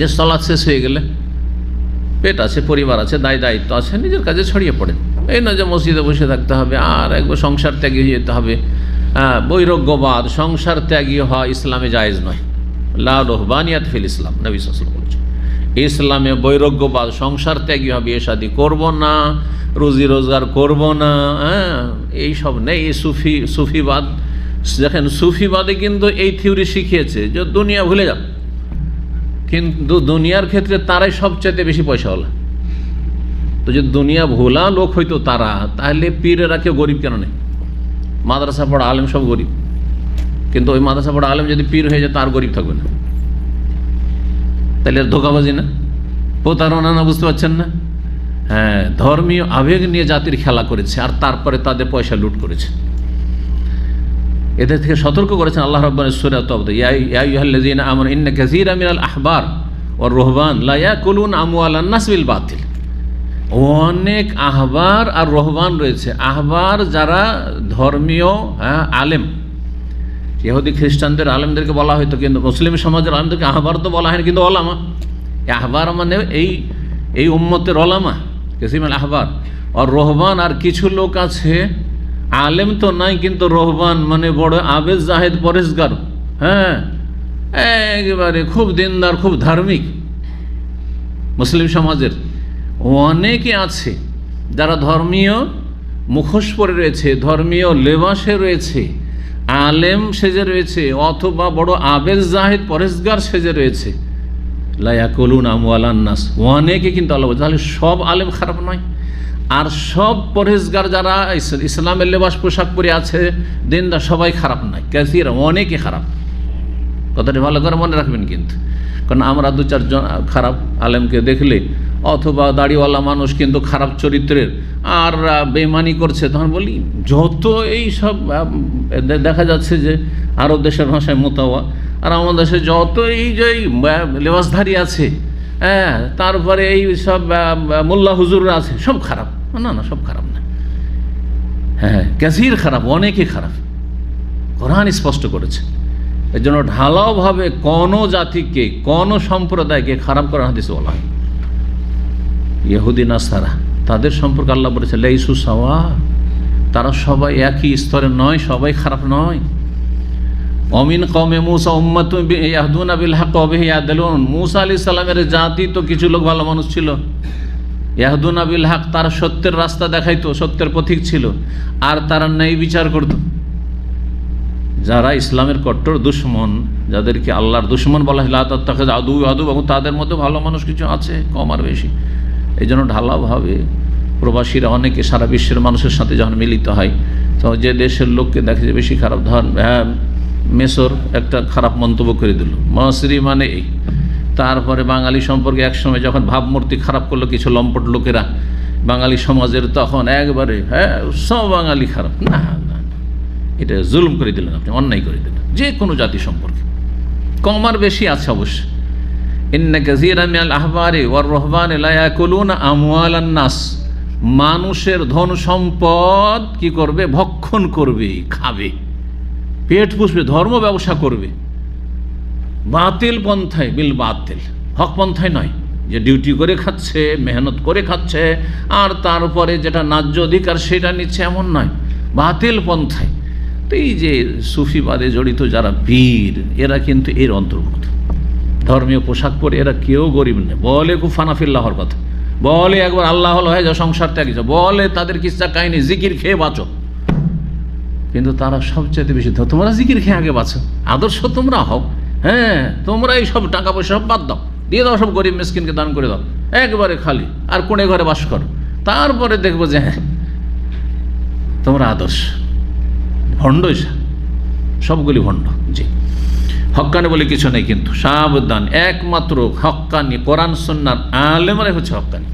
যে সলাদ শেষ হয়ে গেলে পেট আছে পরিবার আছে দায় দায়িত্ব আছে নিজের কাজে ছড়িয়ে পড়েন এই না যে মসজিদে বসে থাকতে হবে আর একবার সংসার ত্যাগী হয়ে যেতে হবে। হ্যাঁ, বৈরজ্ঞবাদ সংসার ত্যাগী হওয়া ইসলামে জায়েজ নয়। লা রহবানিয়াত ফিল ইসলাম নবী আলাইহি বলছেন। ইসলামে বৈরজ্ঞবাদ সংসার ত্যাগী হবে বিয়ে শাদি করব না রুজি রোজগার করব না হ্যাঁ এইসব নেই। সুফি সুফিবাদ দেখেন সুফিবাদে কিন্তু এই থিওরি শিখিয়েছে যে দুনিয়া ভুলে যাও। কিন্তু দুনিয়ার ক্ষেত্রে তারাই সবচাইতে বেশি পয়সাওয়ালা। তো যদি দুনিয়া ভোলা লোক হইতো তারা, তাহলে পীরেরা কেউ গরিব কেন নেই? মাদ্রাসা পড়া আলেম সব গরিব। কিন্তু ওই মাদ্রাসা পড়া আলেম যদি পীর হয়ে যায়, তার গরিব থাকবে না। তাহলে ধোকাবাজি না? প্রতারণা না বুঝতে পারছেন না? হ্যাঁ ধর্মীয় আবেগ নিয়ে জাতির খেলা করেছে, আর তারপরে তাদের পয়সা লুট করেছে। এদের থেকে সতর্ক করেছেন আল্লাহ রব্বান সুরাত ইয়াইহাল্লাযীন আমানু ইন্না আহবার ওয়ার রুহবান লা ইয়াকুলুন আমওয়ালান নাস বিল বাতিল। অনেক আহবার আর রহবান রয়েছে। আহবার যারা ধর্মীয় হ্যাঁ আলেম। ইহুদি, খ্রিস্টানদের আলেমদেরকে বলা হয়তো, কিন্তু মুসলিম সমাজের আলেমদেরকে আহবার তো বলা হয়নি, কিন্তু ওলামা। আহবার মানে এই এই উম্মতের ওলামা কেসিমাল আহবার। আর রহবান আর কিছু লোক আছে আলেম তো নাই, কিন্তু রহবান মানে বড় আবেদ জাহেদ পরেশগার। হ্যাঁ? একেবারে খুব দিনদার, খুব ধার্মিক মুসলিম সমাজের। অনেকে আছে যারা ধর্মীয় মুখোশ পরে রয়েছে, ধর্মীয় লেবাসে রয়েছে, আলেম সেজে রয়েছে, অথবা বড় আবেদ জাহেদ পরেশগার সেজে রয়েছে। লায়াকুলুন আমওয়ালান্নাস অনেকে কিন্তু আল্লাহ তাহলে সব আলেম খারাপ নয়। আর সব পরেশগার যারা ইসলামের লেবাস পোশাক পরে আছে দিনদা সবাই খারাপ নয় ক্যাসির অনেকে খারাপ। কথাটি ভালো করে মনে রাখবেন কিন্তু। কারণ আমরা দু চারজন খারাপ আলেমকে দেখলে অথবা দাড়িওয়ালা মানুষ কিন্তু খারাপ চরিত্রের আর আহ, বেইমানি করছে তখন বলি যত এই সব দেখা যাচ্ছে যে আরব দেশের ভাষায় মোতাওয়া আর আমাদের দেশে যত এই যে লেবাসধারী আছে হ্যাঁ তারপরে এই সব মোল্লা হুজুররা আছে, সব খারাপ। না না, সব খারাপ না। হ্যাঁ ক্যাসির খারাপ, অনেকে খারাপ। কোরআন স্পষ্ট করেছে। এর জন্য ঢালাওভাবে কোনো জাতিকে, কোনো সম্প্রদায়কে খারাপ করার হাদিসে বলা হয়। ইহুদি, নাসারা, তাদের সম্পর্কে আল্লাহ বলেছে, লেইসু সাওয়া তারা সবাই একই স্তরে নয়, সবাই খারাপ নয়। অমিন কমে মুসা উম্মত আবিল হাক অবেহ ইয়াদুন মুসা আলি সাল্লামের জাতি তো কিছু লোক ভালো মানুষ ছিল। ইয়াহদুন আবিল হাক তারা সত্যের রাস্তা দেখাইতো, সত্যের পথিক ছিল, আর তারা ন্যায় বিচার করতো। যারা ইসলামের কট্টর দুশ্মন, যাদেরকে আল্লাহর দুশ্মন বলা হয় তাকে আদু আদু এবং তাদের মধ্যে ভালো মানুষ কিছু আছে, কম আর বেশি। এই জন্য ঢালাওভাবে প্রবাসীরা অনেকে সারা বিশ্বের মানুষের সাথে যখন মিলিত হয়, তো যে দেশের লোককে দেখে যে বেশি খারাপ ধর হ্যাঁ মেসর একটা খারাপ মন্তব্য করে দিল। মসরি মানে এই। তারপরে বাঙালি সম্পর্কে একসময় যখন ভাবমূর্তি খারাপ করল কিছু লম্পট লোকেরা, বাঙালি সমাজের তখন একবারে হ্যাঁ সব বাঙালি খারাপ। না এটা জুলুম করে দিলেন আপনি, অন্যায় করে দিলেন। যে কোনো জাতি সম্পর্কে। কম আর বেশি আছে অবশ্য। ওয়ার নাস। মানুষের ধন সম্পদ কি করবে? ভক্ষণ করবে, খাবে। পেট পুষবে, ধর্ম ব্যবসা করবে। বাতিল পন্থায়, বিল বাতিল। হক পন্থায় নয়, যে ডিউটি করে খাচ্ছে, মেহনত করে খাচ্ছে, আর তারপরে যেটা ন্যায্য অধিকার সেটা নিচ্ছে, এমন নয়। বাতিল পন্থায়। তো এই যে সুফিবাদে জড়িত যারা বীর, এরা কিন্তু এর অন্তর্ভুক্ত। ধর্মীয় পোশাক পরে এরা কেউ গরিব নেই বলে খুব ফানাফিল্লাহর কথা। বলে একবার আল্লাহ হয়ে যা সংসার ত্যাগ বলে তাদের কিস্তা কাহিনী? জিকির খেয়ে বাঁচো। কিন্তু তারা সবচেয়ে বেশি তোমরা জিকির খেয়ে আগে বাঁচো। আদর্শ তোমরা হও। হ্যাঁ তোমরা এই সব টাকা পয়সা সব বাদ দাও। দিয়ে দাও সব গরিব মিসকিনকে দান করে দাও। একবারে খালি। আর কোণে ঘরে বাস করো। তারপরে দেখব যে হ্যাঁ তোমরা আদর্শ। ভণ্ড সবগুলি ভণ্ড। জি। হক্কানি বলে কিছু নেই কিন্তু। সাবধান। একমাত্র হক্কানি কোরআন সন্ন্যার আলেমরাই হচ্ছে হক্কানি